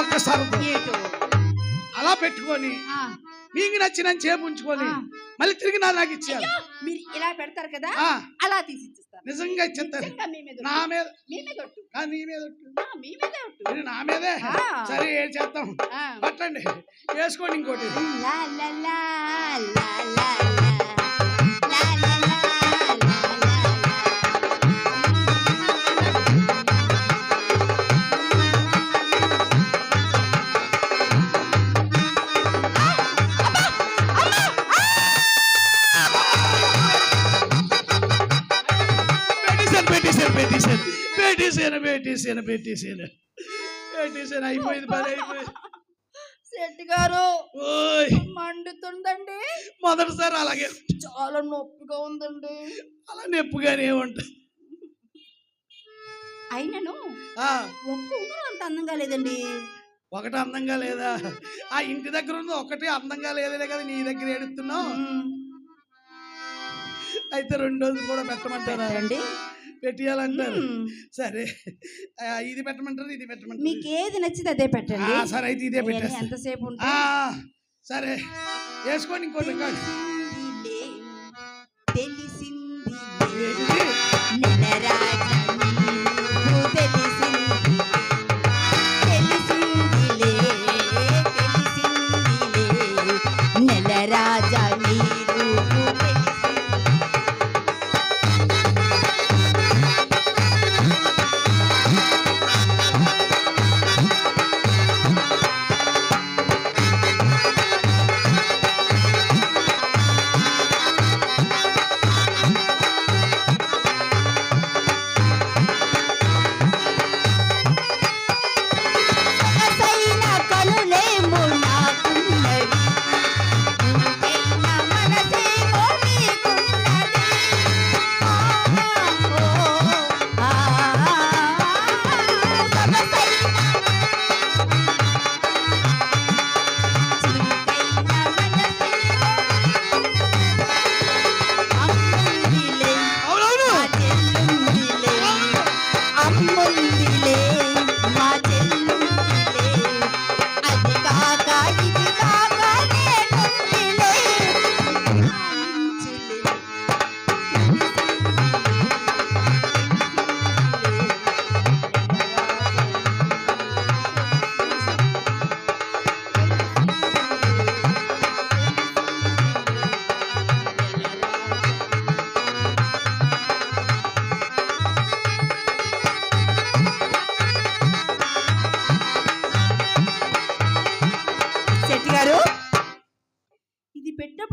ఒక్కసారి అలా పెట్టుకొని మీకు నచ్చిన చేపు ఉంచుకొని. మళ్ళీ తిరిగి నా నాకు ఇచ్చేయాలి. ఇలా పెడతారు కదా అలా తీసి నిజంగా ఇచ్చేస్తారు నా. మీద మీ మీద ఒట్టు. నీ మీద ఒట్టు. మీ మీద ఒట్టు. నా మీదే. సరే ఏం ఆ. పట్టండి వేసుకోండి ఇంకోటి లా లా లా. లా పెట్టేశాను పెట్టేశాను పెట్టేశాను పెట్టేశాను పెట్టేశాను అయిపోయింది పని అయిపోయింది. శెట్టి గారు ఓయ్. మండుతుందండి. మొదటిసారి అలాగే. చాలా నొప్పిగా ఉందండి. అలా నొప్పిగానే ఉంటుంది. అయినను ఒక్క ఉంగరం అంత అందంగా లేదండి. ఒకటి అందంగా లేదా? ఆ ఇంటి దగ్గర ఉంది ఒకటి అందంగా లేదనే కదా నీ దగ్గర ఏడుస్తున్నావు. అయితే రెండోది కూడా పెట్టమంటారా? పెట్టండి పెట్టియాలంటారు. మ్మ్. సరే. ఇది పెట్టమంటారు ఇది పెట్టమంటారు. మీకు ఏది నచ్చితే అదే పెట్టండి. సరే అయితే ఇదే పెట్టేస్తా. ఎంతసేపు ఆ, ఉంటుంది సరే. వేసుకోండి ఇంకోటి ఇంకోటి తెలిసిందిలే,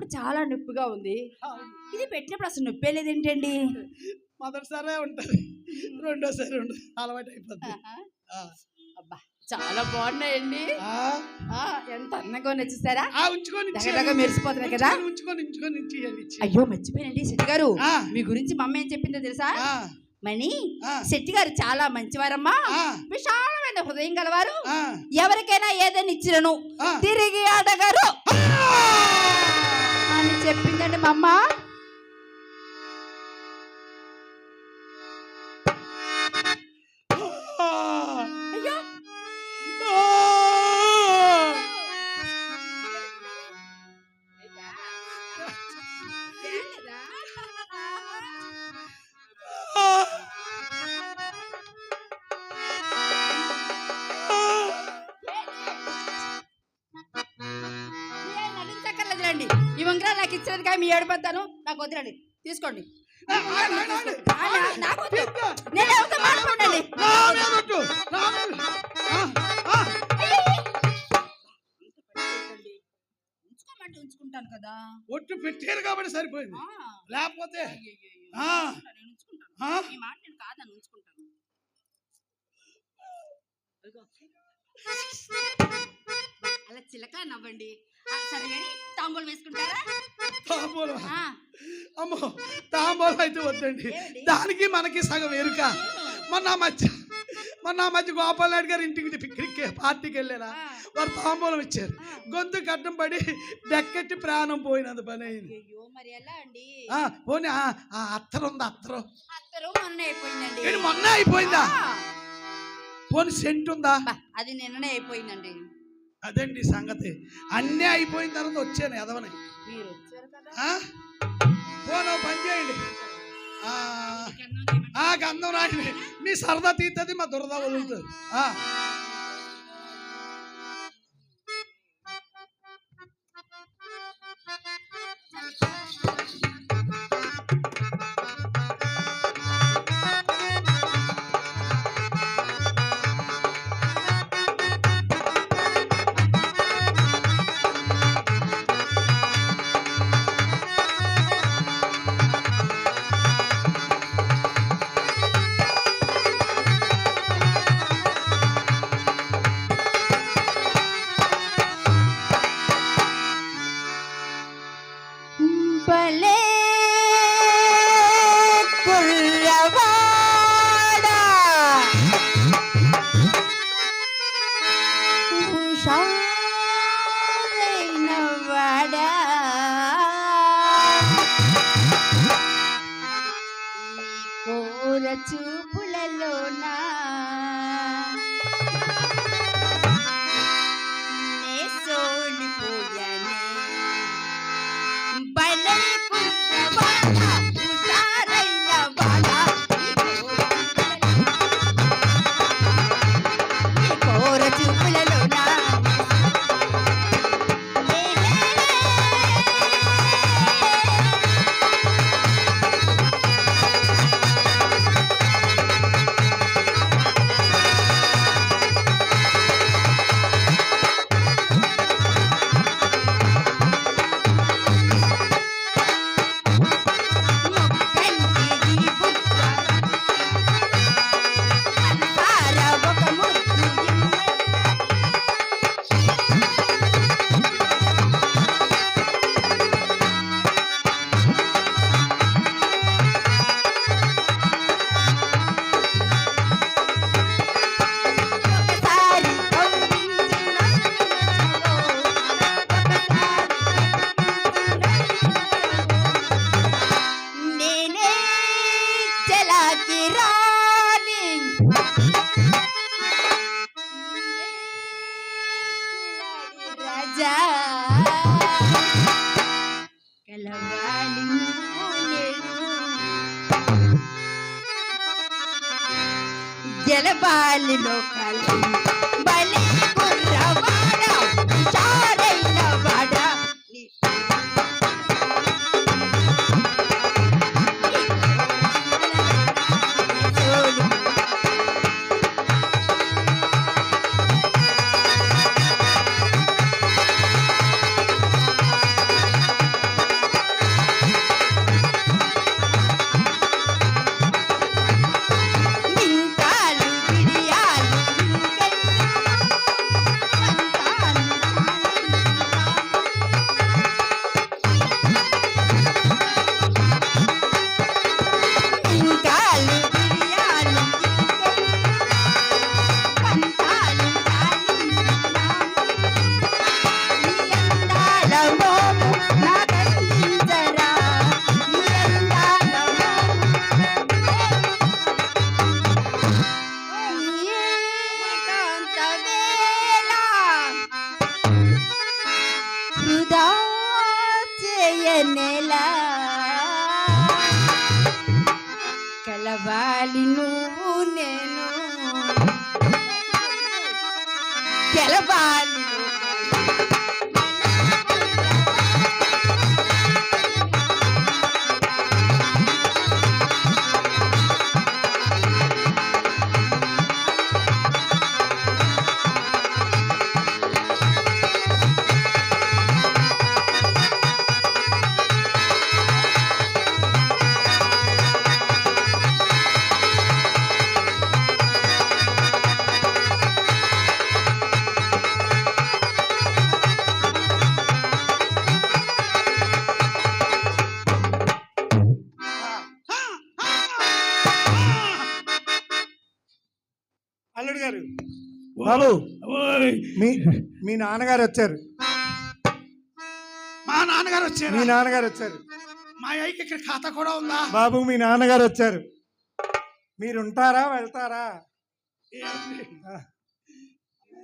పెట్టినప్పుడు చాలా నొప్పిగా ఉంది. ఇది పెట్టినప్పుడు అసలు నొప్పే లేదేంటండి? మొదటిసారే ఉంటది. రెండోసారి ఉండదు అలవాటు అయిపోద్ది ఆ. అబ్బా చాలా బాగున్నాయండి. ఎంత అందంగా నచ్చేసారా ఆ, ఉంచుకొని కదా. ఉంచుకొని ఉంచుకొని. అయ్యో మర్చిపోయానండి. శెట్టి గారు మీ గురించి మా అమ్మ ఏం చెప్పిందో తెలుసా? మణి శెట్టి గారు చాలా మంచివారమ్మా. విశాలమైన హృదయం గలవారు. ఎవరికైనా ఏదైనా ఇచ్చినను. తిరిగి అడగరు అని చెప్పిందండి మా అమ్మ ఈ ఉంగరాలు నాకు ఇచ్చినది కానీ మీ ఏడిపోతాను. నాకు వదిలేండి. తీసుకోండి. నేను ఎవరితో మాట్లాడండి. ఉంచుకోమంటే ఉంచుకుంటాను కదా. ఒట్టు పెట్టారు కాబట్టి సరిపోయింది. లేకపోతే ఉంచుకుంటాను ఆ? ఈ మాట నేను కాదని ఉంచుకుంటాను. అదిగో. అలా చిలక నవ్వండి. సరే కానీ తాంబూలం వేసుకుంటారా? తాంబూలం? ఆ, అమ్మో తాంబూలం అయితే వద్దండి? దానికి మనకి సగం ఎరుక. మొన్న మధ్య మొన్న మధ్య గోపాల్ నాయుడు గారు ఇంటికి పిక్నిక్ పార్టీకి వెళ్ళారా వారు తాంబూలం ఇచ్చారు. గొంతు గడ్డం పడి డెక్కెట్టి ప్రాణం పోయినంత పని అయింది. పోనీ అత్తరు ఉంది అత్తరు. అత్తరు మొన్న అయిపోయిందా? పోనీ సెంట్ ఉందా? అది నిన్ననే అయిపోయిందండి. అదండి సంగతి. అన్నీ అయిపోయిన తర్వాత వచ్చాను ఎదవని? పోను పని చేయండి. గంధం రాయండి మీ సరదా తీస్తుంది మా దురద వదులుతుంది. హుషారైనవాడా నీ గెలవాలి లోకాలు গেল বাল্য అల్లుడు గారు. బాబు మీ మీ నాన్నగారు వచ్చారు. మా నాన్నగారు మీ వచ్చారు నాన్నగారు వచ్చారు. మా అయ్యకి ఇక్కడ ఖాతా కూడా ఉందా? బాబు మీ నాన్నగారు వచ్చారు. మీరు ఉంటారా వెళ్తారా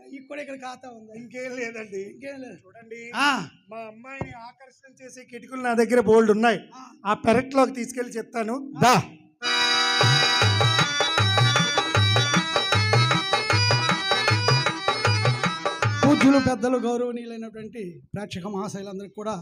ఇక్కడ కూడా ఇక్కడ ఖాతా ఉందా? ఇంకేం లేదండి. ఇంకేం లేదు. చూడండి. మా అమ్మాయిని ఆకర్షణ చేసే కిటికలు నా దగ్గర బోల్డ్ ఉన్నాయి. ఆ. పెరట్లోకి తీసుకెళ్ళి చెప్తాను. దా. పెద్దలు గౌరవనీయులైనటువంటి ప్రేక్షక మహాశైలందరికీ కూడా